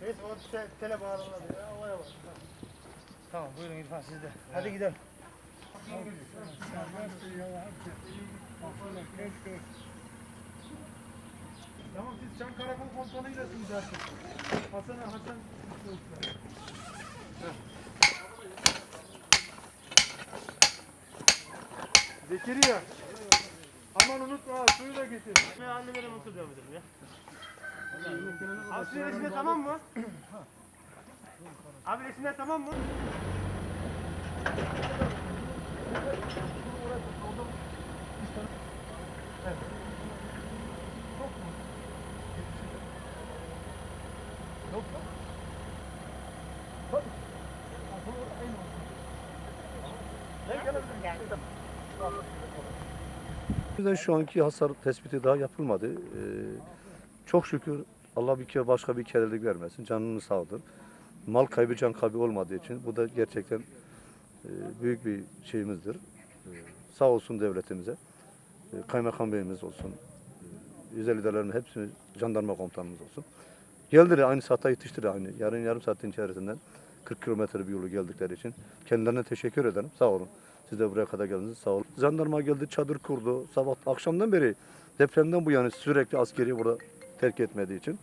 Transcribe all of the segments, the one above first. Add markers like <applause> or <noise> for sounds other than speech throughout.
Neyse o te, tele bağlanmadı ya. Olaya bak. Tamam buyurun İrfan sizde. Hadi gidelim. Tamam siz Çan Karakol Komutanı'ylasınız zaten. Hasan Hasan Zekeriya. Aman unutma suyu da getir. De mutlu diyorum müdürüm ya. Abi sizin resimler tamam mı? <clears throat> Abi resimler tamam mı? Bizden şu anki hasar tespiti daha yapılmadı. Ee, çok şükür Allah bir kere başka bir kerelik vermesin. Canını sağdır. Mal kaybı can kaybı olmadığı için bu da gerçekten e, büyük bir şeyimizdir. Ee, sağ olsun devletimize. Ee, kaymakam beyimiz olsun. E, yüzel liderlerin hepsini jandarma komutanımız olsun. Geldiler aynı saate yetiştiler aynı. Yarın yarım saatin içerisinden 40 kilometre bir yolu geldikleri için kendilerine teşekkür ederim. Sağ olun. Siz de buraya kadar geldiniz. Sağ olun. Jandarma geldi, çadır kurdu. Sabah akşamdan beri depremden bu yana sürekli askeri burada terk etmediği için.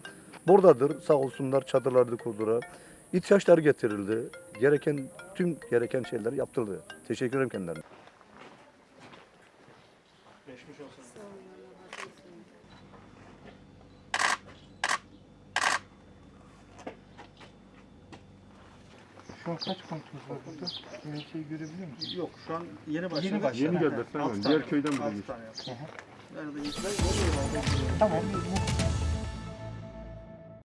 Buradadır. Sağ olsunlar çadırları kurdular. İhtiyaçlar getirildi. Gereken tüm gereken şeyler yaptırıldı. Teşekkür ederim kendilerine. Geçmiş olsun. Şu an kaç kontrol var burada? Böyle şey görebiliyor musun? Yok şu an yeni başladı. Yeni başladı. Yeni. Tamam. Diğer köyden tane yaptı. Nerede görmüyorum. Tamam.